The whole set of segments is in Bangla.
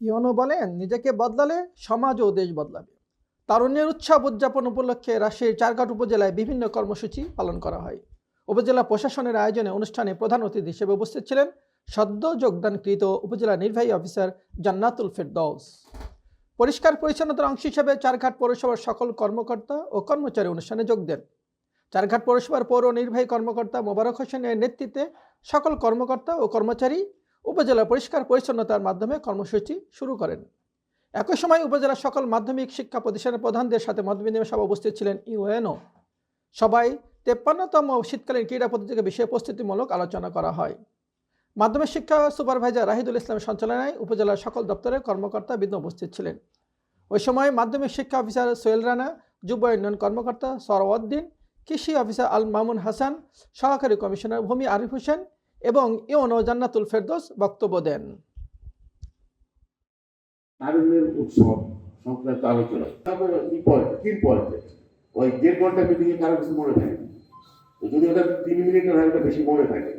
ইয়নো বলেন, নিজেকে বদলালে সমাজ ও দেশ বদলাবে। তারুণ্যের উৎসব উদযাপন উপলক্ষে রাজশাহীর চারঘাট উপজেলায় বিভিন্ন কর্মসূচি পালন করা হয়। উপজেলা প্রশাসনের আয়োজনে অনুষ্ঠানে প্রধান অতিথি হিসেবে উপস্থিত ছিলেন সদ্য যোগদানকৃত উপজেলা নির্বাহী অফিসার জান্নাতুল ফেরদৌস। পরিষ্কার পরিচ্ছন্নতার অংশ হিসেবে চারঘাট পৌরসভার সকল কর্মকর্তা ও কর্মচারী অনুষ্ঠানে যোগ দেন। চারঘাট পৌরসভার পৌর নির্বাহী কর্মকর্তা মোবারক হোসেনের নেতৃত্বে সকল কর্মকর্তা ও কর্মচারী উপজেলা পরিষ্কার পরিচ্ছন্নতার মাধ্যমে কর্মসূচি শুরু করেন। একই সময় উপজেলার সকল মাধ্যমিক শিক্ষা প্রতিষ্ঠানের প্রধানদের সাথে মত বিনিময় সভা উপস্থিত ছিলেন ইউএনও। সবাই তেপ্পান্নতম শীতকালীন ক্রীড়া প্রতিযোগিতা বিষয়ে প্রস্তুতিমূলক আলোচনা করা হয়। মাধ্যমিক শিক্ষা সুপারভাইজার রাহিদুল ইসলামের সঞ্চালনায় উপজেলার সকল দপ্তরের কর্মকর্তা বিঘ্ন উপস্থিত ছিলেন। ওই সময় মাধ্যমিক শিক্ষা অফিসার সোহেল রানা, যুব উন্নয়ন কর্মকর্তা সরওয়াদ্দিন কৃষি অফিসার আল মামুন হাসান, সহকারী কমিশনার ভূমি আরিফ হোসেন এবং ইওনো জান্নাতুল ফেরদোস বক্তব্য দেন। তারুণ্যের উৎসব সংক্রান্ত আলোচনা। তারপর ই পয়েন্ট? তিন পয়েন্টে? ওই দেড় ঘণ্টা মিটিংয়ে কারও কিছু মনে থাকে। যদি ওটা তিন মিনিটের হয় ওটা বেশি মনে থাকে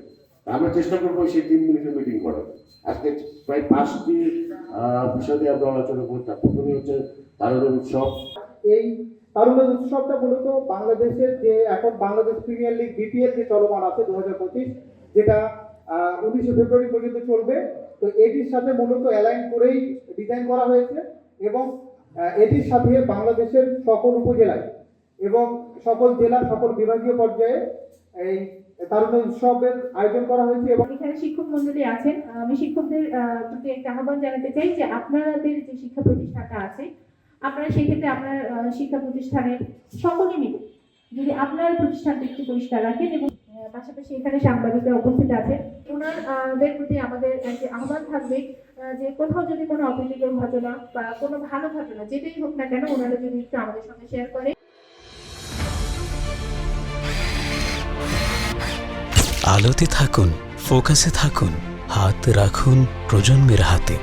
আমরা চেষ্টা করব সেই তিন মিনিটের মিটিং করার। আজকে প্রায় পাঁচটি আহ, বিষয় নিয়ে আমরা আলোচনা করতাম প্রথমে হচ্ছে তারুণ্যের উৎসব। এই উৎসবটা মূলত বাংলাদেশের যে এখন বাংলাদেশ প্রিমিয়ার লিগ বিপিএল যে চলমান আছে দু হাজার পঁচিশ। যেটা উনিশে ফেব্রুয়ারি পর্যন্ত চলবে। তো এটির সাথে মূলত অ্যালাইন করেই ডিজাইন করা হয়েছে এবং এটির সাথে বাংলাদেশের সকল উপজেলায় এবং সকল জেলা সকল বিভাগীয় পর্যায়ে এই উৎসবের আয়োজন করা হয়েছে এবং এখানে শিক্ষক আছেন। আমি শিক্ষকদের একটা আহ্বান জানাতে চাই যে আপনাদের যে শিক্ষা প্রতিষ্ঠানটা আছে, আপনারা সেক্ষেত্রে আপনার শিক্ষা প্রতিষ্ঠানের সকলে মিলে যদি আপনার প্রতিষ্ঠানটা একটু পরিষ্কার রাখেন এবং পাশাপাশি এখানে সাংবাদিকরা উপস্থিত আছেন। ওনাদের প্রতি আমাদের একটা আহ্বান থাকবে যে কোথাও যদি কোনো অপ্রীতিকর ঘটনা বা কোনো ভালো ঘটনা যেটাই হোক না কেন ওনারা যদি একটু আমাদের সঙ্গে শেয়ার করে আলোতে থাকুন ফোকাসে থাকুন, হাত রাখুন প্রজন্মের হাতে।